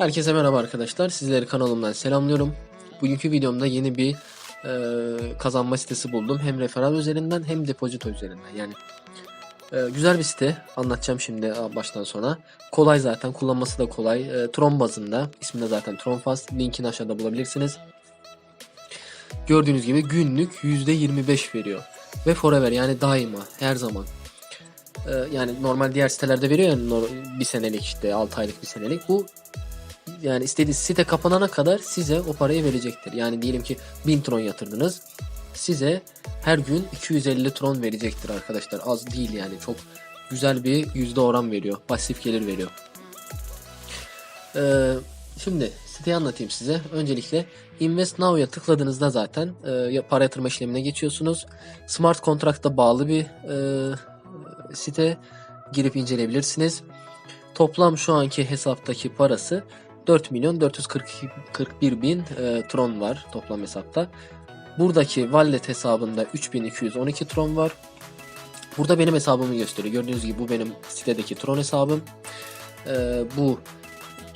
Herkese merhaba arkadaşlar. Sizleri kanalımdan selamlıyorum. Bugünkü videomda yeni bir e, kazanma sitesi buldum. Hem referral üzerinden hem depozito üzerinden. Yani e, güzel bir site. Anlatacağım şimdi baştan sona. Kolay zaten. Kullanması da kolay. E, Tron bazında. İsmi de zaten Tronfast. Linkini aşağıda bulabilirsiniz. Gördüğünüz gibi günlük %25 veriyor. Ve forever yani daima. Her zaman. E, yani normal diğer sitelerde veriyor ya bir senelik işte 6 aylık bir senelik. Bu yani istediği site kapanana kadar size o parayı verecektir. Yani diyelim ki 1000 tron yatırdınız. Size her gün 250 tron verecektir arkadaşlar. Az değil yani. Çok güzel bir yüzde oran veriyor. Pasif gelir veriyor. Ee, şimdi siteyi anlatayım size. Öncelikle Invest Now'ya tıkladığınızda zaten e, para yatırma işlemine geçiyorsunuz. Smart Contract'a bağlı bir e, site girip inceleyebilirsiniz. Toplam şu anki hesaptaki parası 4 milyon 441 bin e, tron var toplam hesapta. Buradaki wallet hesabında 3212 tron var. Burada benim hesabımı gösteriyor. Gördüğünüz gibi bu benim sitedeki tron hesabım. E, bu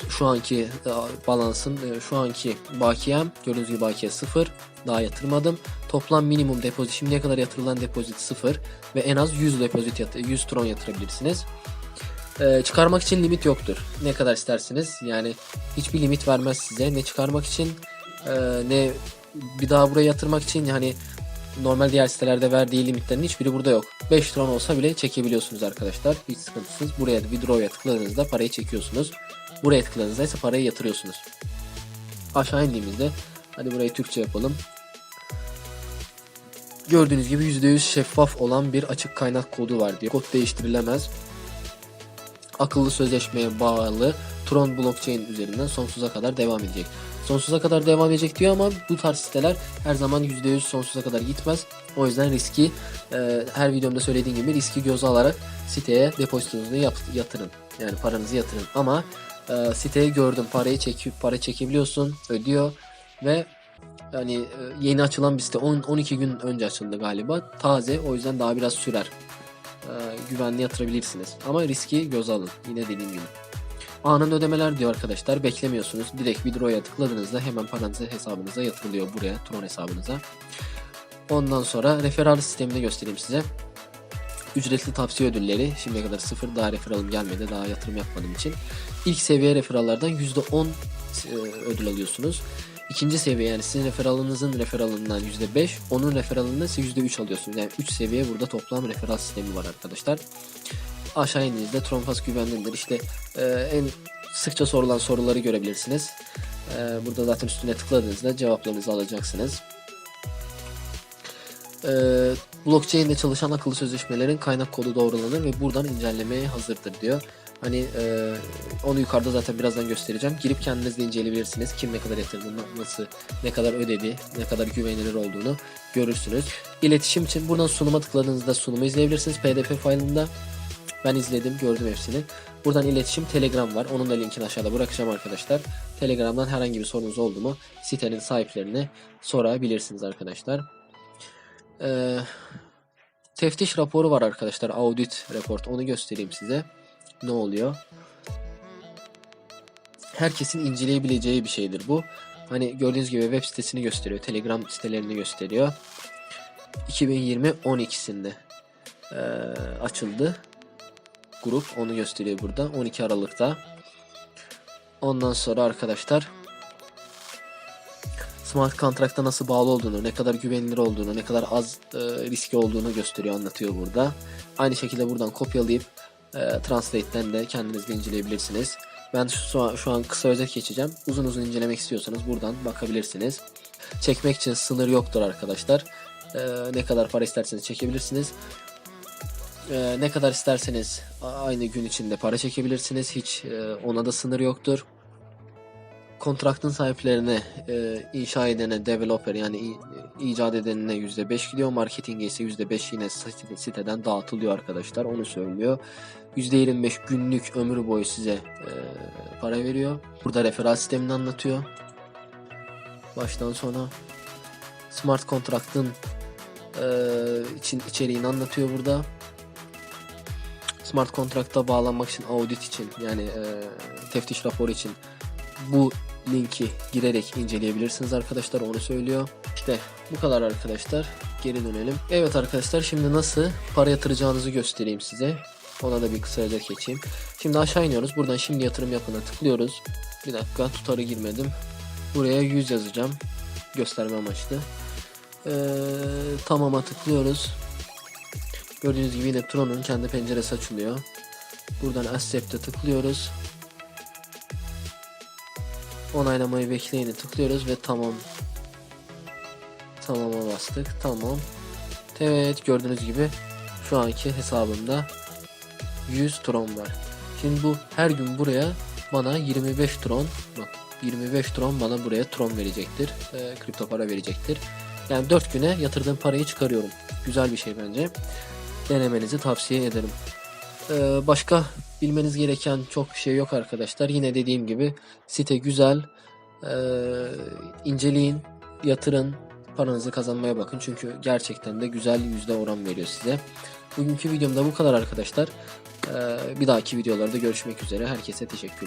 şu anki e, balansın e, şu anki bakiyem gördüğünüz gibi bakiye 0 daha yatırmadım. Toplam minimum depozit şimdiye kadar yatırılan depozit 0 ve en az 100 depozit yat- 100 tron yatırabilirsiniz. Ee, çıkarmak için limit yoktur. Ne kadar istersiniz. Yani hiçbir limit vermez size. Ne çıkarmak için e, ne bir daha buraya yatırmak için yani normal diğer sitelerde verdiği limitlerin hiçbiri burada yok. 5 tron olsa bile çekebiliyorsunuz arkadaşlar. Hiç sıkıntısız. Buraya da withdraw'a tıkladığınızda parayı çekiyorsunuz. Buraya tıkladığınızda ise parayı yatırıyorsunuz. Aşağı indiğimizde hadi burayı Türkçe yapalım. Gördüğünüz gibi %100 şeffaf olan bir açık kaynak kodu var diyor. Kod değiştirilemez akıllı sözleşmeye bağlı Tron blockchain üzerinden sonsuza kadar devam edecek. Sonsuza kadar devam edecek diyor ama bu tarz siteler her zaman %100 sonsuza kadar gitmez. O yüzden riski e, her videomda söylediğim gibi riski göze alarak siteye depozitonuzu yap- yatırın. Yani paranızı yatırın. Ama e, siteyi gördüm parayı çekip para çekebiliyorsun ödüyor ve yani e, yeni açılan bir site 10 12 gün önce açıldı galiba. Taze o yüzden daha biraz sürer güvenli yatırabilirsiniz. Ama riski göze alın. Yine dediğim gibi. Anında ödemeler diyor arkadaşlar. Beklemiyorsunuz. Direkt withdraw'a tıkladığınızda hemen paranızı hesabınıza yatırılıyor buraya. Tron hesabınıza. Ondan sonra referral sistemini göstereyim size. Ücretli tavsiye ödülleri. Şimdiye kadar sıfır daha referalım gelmedi. Daha yatırım yapmadığım için. İlk seviye referallardan %10 e, ödül alıyorsunuz. İkinci seviye yani sizin referalınızın referalından %5, onun referalından ise %3 alıyorsunuz. Yani 3 seviye burada toplam referal sistemi var arkadaşlar. Aşağı indiğinizde Tronfas güvenlidir. İşte e, en sıkça sorulan soruları görebilirsiniz. E, burada zaten üstüne tıkladığınızda cevaplarınızı alacaksınız. E, blockchain'de çalışan akıllı sözleşmelerin kaynak kodu doğrulanır ve buradan incelemeye hazırdır diyor. Hani e, onu yukarıda zaten birazdan göstereceğim. Girip kendiniz de inceleyebilirsiniz. Kim ne kadar yatırdı, nasıl, ne kadar ödedi, ne kadar güvenilir olduğunu görürsünüz. İletişim için buradan sunuma tıkladığınızda sunumu izleyebilirsiniz. PDF failinde ben izledim, gördüm hepsini. Buradan iletişim Telegram var. Onun da linkini aşağıda bırakacağım arkadaşlar. Telegram'dan herhangi bir sorunuz oldu mu sitenin sahiplerine sorabilirsiniz arkadaşlar. Ee, teftiş raporu var arkadaşlar. Audit report. Onu göstereyim size ne oluyor? Herkesin inceleyebileceği bir şeydir bu. Hani gördüğünüz gibi web sitesini gösteriyor. Telegram sitelerini gösteriyor. 2020 12'sinde eee, açıldı. Grup onu gösteriyor burada. 12 Aralık'ta. Ondan sonra arkadaşlar smart contract'a nasıl bağlı olduğunu, ne kadar güvenilir olduğunu, ne kadar az e, riski olduğunu gösteriyor, anlatıyor burada. Aynı şekilde buradan kopyalayıp e, Translate'den de kendiniz inceleyebilirsiniz. Ben şu an, şu an kısa özet geçeceğim. Uzun uzun incelemek istiyorsanız buradan bakabilirsiniz. Çekmek için sınır yoktur arkadaşlar. E, ne kadar para isterseniz çekebilirsiniz. E, ne kadar isterseniz aynı gün içinde para çekebilirsiniz. Hiç e, ona da sınır yoktur. Kontraktın sahiplerine, e, inşa edene, developer yani i- icat edenine %5 gidiyor. Marketinge ise %5 yine site- siteden dağıtılıyor arkadaşlar. Onu söylüyor. %25 günlük ömrü boyu size e, para veriyor. Burada referans sistemini anlatıyor. Baştan sona smart kontraktın e, için içeriğini anlatıyor burada. Smart kontrakta bağlanmak için audit için yani e, teftiş raporu için bu linki girerek inceleyebilirsiniz arkadaşlar onu söylüyor. İşte bu kadar arkadaşlar. Geri dönelim. Evet arkadaşlar şimdi nasıl para yatıracağınızı göstereyim size. Ona da bir kısaca geçeyim. Şimdi aşağı iniyoruz. Buradan şimdi yatırım yapına tıklıyoruz. Bir dakika tutarı girmedim. Buraya 100 yazacağım. Gösterme amaçlı. Ee, tamama tıklıyoruz. Gördüğünüz gibi yine Tron'un kendi penceresi açılıyor. Buradan Accept'e tıklıyoruz. Onaylamayı bekleyeni tıklıyoruz ve tamam. Tamama bastık. Tamam. Evet gördüğünüz gibi şu anki hesabımda 100 tron var. Şimdi bu her gün buraya bana 25 tron bak 25 tron bana buraya tron verecektir. E, kripto para verecektir. Yani 4 güne yatırdığım parayı çıkarıyorum. Güzel bir şey bence. Denemenizi tavsiye ederim. Ee, başka bilmeniz gereken çok şey yok arkadaşlar. Yine dediğim gibi site güzel. Ee, inceleyin, yatırın, paranızı kazanmaya bakın. Çünkü gerçekten de güzel yüzde oran veriyor size. Bugünkü videomda bu kadar arkadaşlar. Ee, bir dahaki videolarda görüşmek üzere. Herkese teşekkür